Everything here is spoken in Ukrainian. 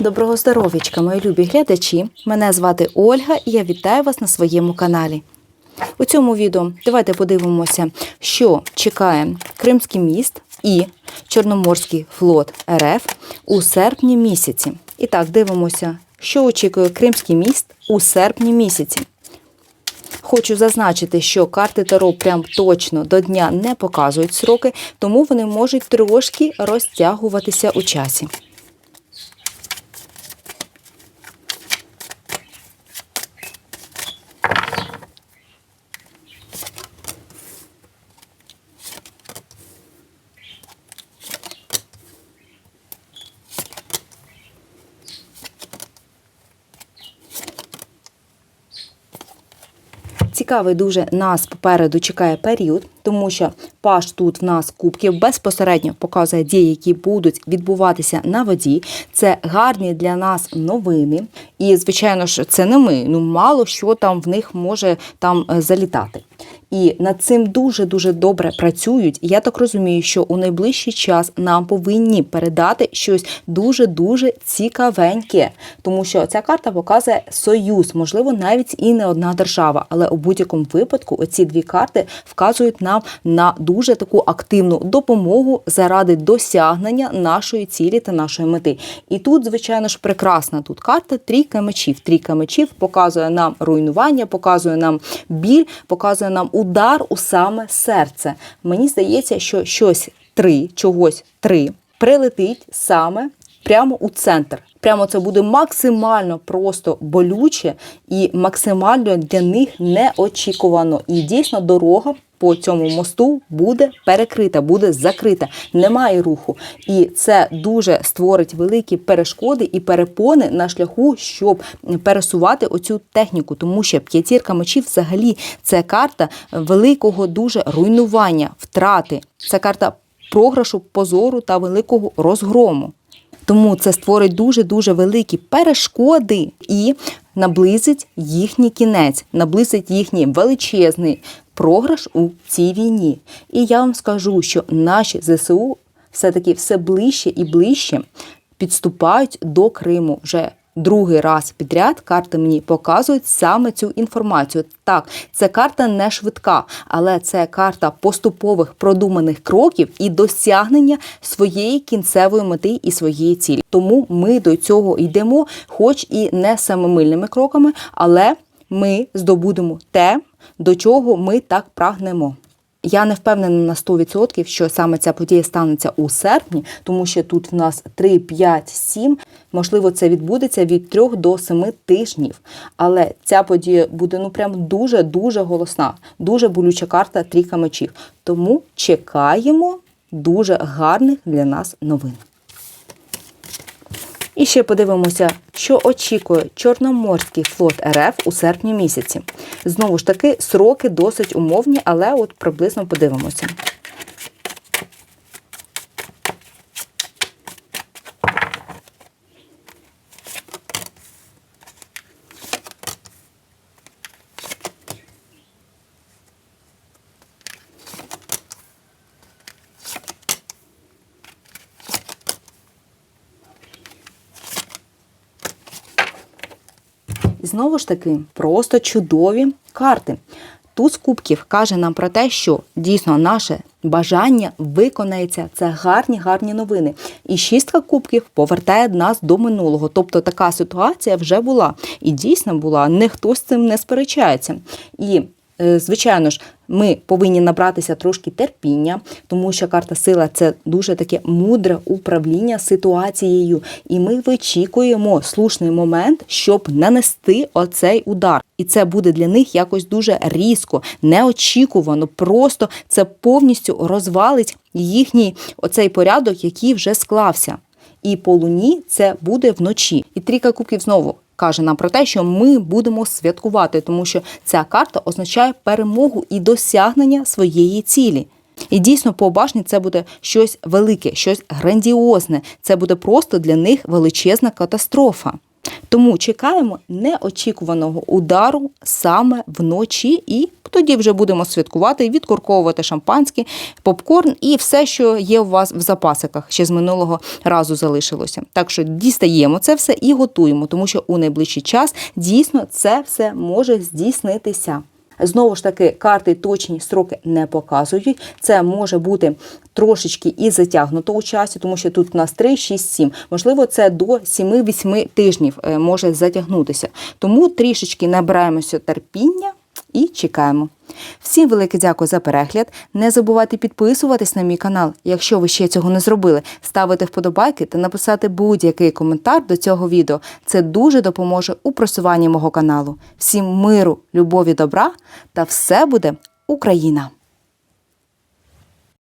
Доброго здоров'ячка, мої любі глядачі! Мене звати Ольга і я вітаю вас на своєму каналі. У цьому відео давайте подивимося, що чекає Кримський міст і Чорноморський флот РФ у серпні місяці. І так, дивимося, що очікує Кримський міст у серпні місяці. Хочу зазначити, що карти Таро прям точно до дня не показують сроки, тому вони можуть трошки розтягуватися у часі. Цікавий дуже нас попереду чекає період, тому що паш тут в нас кубків безпосередньо показує дії, які будуть відбуватися на воді. Це гарні для нас новини. І, звичайно ж, це не ми. Ну мало що там в них може там е, залітати. І над цим дуже дуже добре працюють. Я так розумію, що у найближчий час нам повинні передати щось дуже дуже цікавеньке, тому що ця карта показує союз, можливо, навіть і не одна держава, але у будь-якому випадку оці дві карти вказують нам на дуже таку активну допомогу заради досягнення нашої цілі та нашої мети. І тут, звичайно ж, прекрасна тут карта трійка мечів. Трійка мечів показує нам руйнування, показує нам біль, показує нам удар у саме серце. Мені здається, що щось три, чогось три прилетить саме прямо у центр. Прямо це буде максимально просто болюче і максимально для них неочікувано. І дійсно дорога по цьому мосту буде перекрита, буде закрита, немає руху. І це дуже створить великі перешкоди і перепони на шляху, щоб пересувати оцю техніку, тому що п'ятірка мечів взагалі це карта великого дуже руйнування, втрати. Це карта програшу, позору та великого розгрому. Тому це створить дуже-дуже великі перешкоди і наблизить їхній кінець, наблизить їхній величезний програш у цій війні. І я вам скажу, що наші ЗСУ все-таки все ближче і ближче підступають до Криму вже. Другий раз підряд карти мені показують саме цю інформацію. Так, це карта не швидка, але це карта поступових продуманих кроків і досягнення своєї кінцевої мети і своєї цілі. Тому ми до цього йдемо, хоч і не самомильними кроками, але ми здобудемо те, до чого ми так прагнемо. Я не впевнена на 100%, що саме ця подія станеться у серпні, тому що тут в нас 3, 5, 7. Можливо, це відбудеться від 3 до 7 тижнів. Але ця подія буде ну прям дуже-дуже голосна, дуже болюча карта трійка мечів. Тому чекаємо дуже гарних для нас новин. І ще подивимося, що очікує Чорноморський флот РФ у серпні місяці. Знову ж таки, сроки досить умовні, але от приблизно подивимося. Знову ж таки, просто чудові карти. Туз кубків каже нам про те, що дійсно наше бажання виконається. Це гарні, гарні новини. І шістка кубків повертає нас до минулого. Тобто така ситуація вже була. І дійсно була. Ніхто з цим не сперечається. І Звичайно ж, ми повинні набратися трошки терпіння, тому що карта сила це дуже таке мудре управління ситуацією, і ми вичікуємо слушний момент, щоб нанести оцей удар. І це буде для них якось дуже різко, неочікувано. Просто це повністю розвалить їхній оцей порядок, який вже склався. І по луні це буде вночі. І трійка кубків знову каже нам про те, що ми будемо святкувати, тому що ця карта означає перемогу і досягнення своєї цілі. І дійсно по башні це буде щось велике, щось грандіозне. Це буде просто для них величезна катастрофа. Тому чекаємо неочікуваного удару саме вночі, і тоді вже будемо святкувати, відкорковувати шампанське, попкорн і все, що є у вас в запасиках, ще з минулого разу залишилося. Так що дістаємо це все і готуємо, тому що у найближчий час дійсно це все може здійснитися. Знову ж таки, карти точні строки не показують. Це може бути трошечки і затягнуто у часі, тому що тут у нас 3, 6, 7. Можливо, це до 7-8 тижнів е, може затягнутися. Тому трішечки набираємося терпіння і чекаємо. Всім велике дякую за перегляд. Не забувайте підписуватись на мій канал, якщо ви ще цього не зробили, ставити вподобайки та написати будь-який коментар до цього відео. Це дуже допоможе у просуванні мого каналу. Всім миру, любові, добра та все буде Україна!